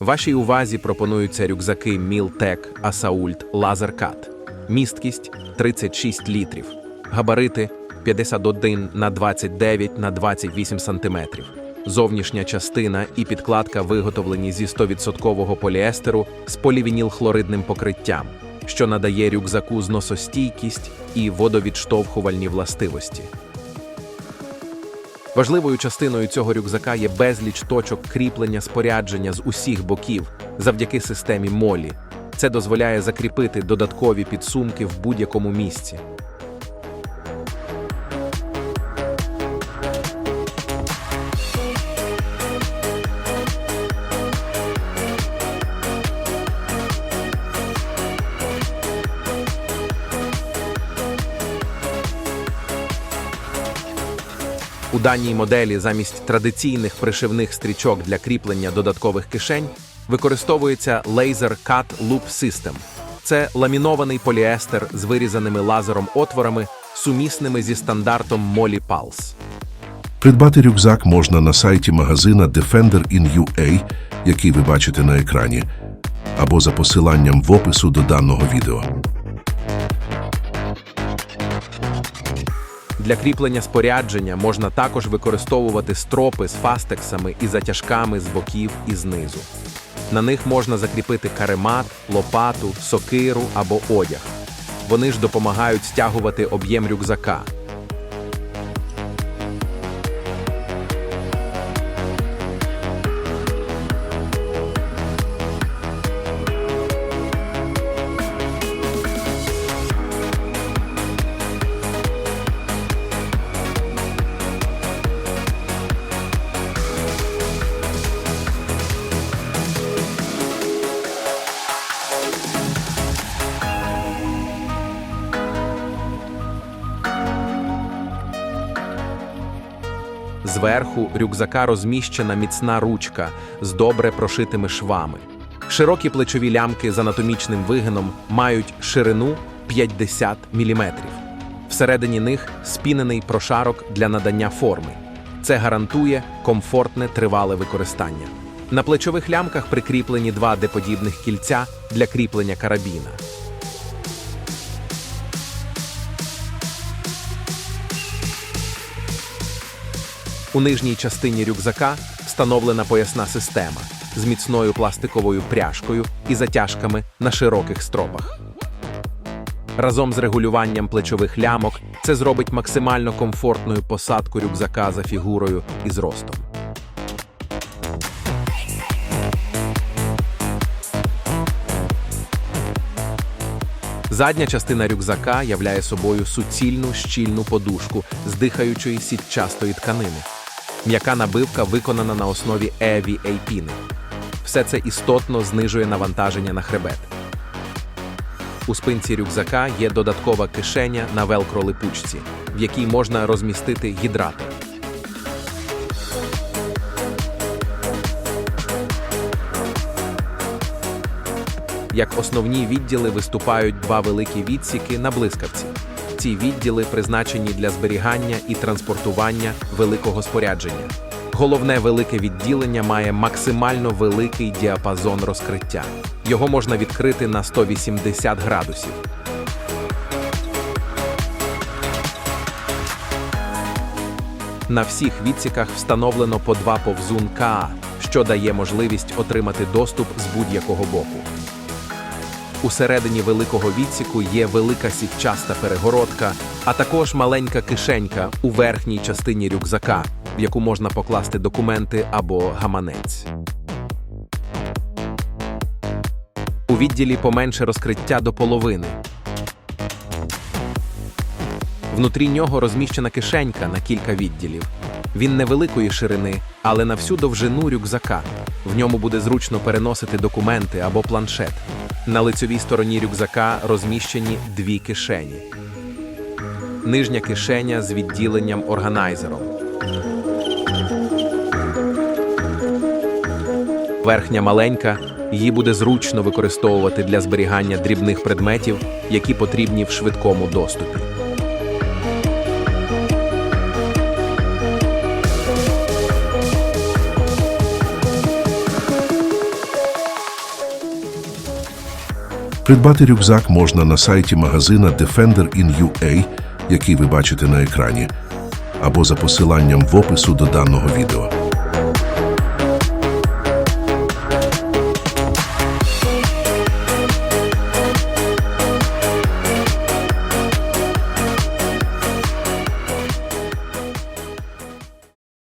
Вашій увазі пропонуються рюкзаки Мілтек Асаульт Лазеркат. Місткість 36 літрів. Габарити 51 на 29 на 28 сантиметрів. Зовнішня частина і підкладка виготовлені зі 100% поліестеру з полівінілхлоридним покриттям, що надає рюкзаку зносостійкість і водовідштовхувальні властивості. Важливою частиною цього рюкзака є безліч точок кріплення спорядження з усіх боків завдяки системі молі. Це дозволяє закріпити додаткові підсумки в будь-якому місці. У даній моделі замість традиційних пришивних стрічок для кріплення додаткових кишень використовується Laser Cut Loop System. Це ламінований поліестер з вирізаними лазером отворами, сумісними зі стандартом Moly Pulse. Придбати рюкзак можна на сайті магазина Defender in UA, який ви бачите на екрані, або за посиланням в опису до даного відео. Для кріплення спорядження можна також використовувати стропи з фастексами і затяжками з боків і знизу. На них можна закріпити каремат, лопату, сокиру або одяг. Вони ж допомагають стягувати об'єм рюкзака. Зверху рюкзака розміщена міцна ручка з добре прошитими швами. Широкі плечові лямки з анатомічним вигином мають ширину 50 мм. Всередині них спінений прошарок для надання форми. Це гарантує комфортне тривале використання. На плечових лямках прикріплені два деподібних кільця для кріплення карабіна. У нижній частині рюкзака встановлена поясна система з міцною пластиковою пряжкою і затяжками на широких стропах. Разом з регулюванням плечових лямок це зробить максимально комфортною посадку рюкзака за фігурою і зростом. Задня частина рюкзака являє собою суцільну щільну подушку з дихаючої сітчастої тканини. М'яка набивка виконана на основі EVA-піни. Все це істотно знижує навантаження на хребет. У спинці рюкзака є додаткова кишеня на велкро-липучці, в якій можна розмістити гідратор. Як основні відділи виступають два великі відсіки на блискавці. Ці відділи призначені для зберігання і транспортування великого спорядження. Головне велике відділення має максимально великий діапазон розкриття. Його можна відкрити на 180 градусів. На всіх відсіках встановлено по два повзун КА, що дає можливість отримати доступ з будь-якого боку. Усередині великого відсіку є велика сітчаста перегородка, а також маленька кишенька у верхній частині рюкзака, в яку можна покласти документи або гаманець. У відділі поменше розкриття до половини. Внутрі нього розміщена кишенька на кілька відділів. Він невеликої ширини, але на всю довжину рюкзака. В ньому буде зручно переносити документи або планшет. На лицьовій стороні рюкзака розміщені дві кишені. Нижня кишеня з відділенням органайзером. Верхня маленька, її буде зручно використовувати для зберігання дрібних предметів, які потрібні в швидкому доступі. Придбати рюкзак можна на сайті магазина Defender in UA, який ви бачите на екрані, або за посиланням в опису до даного відео.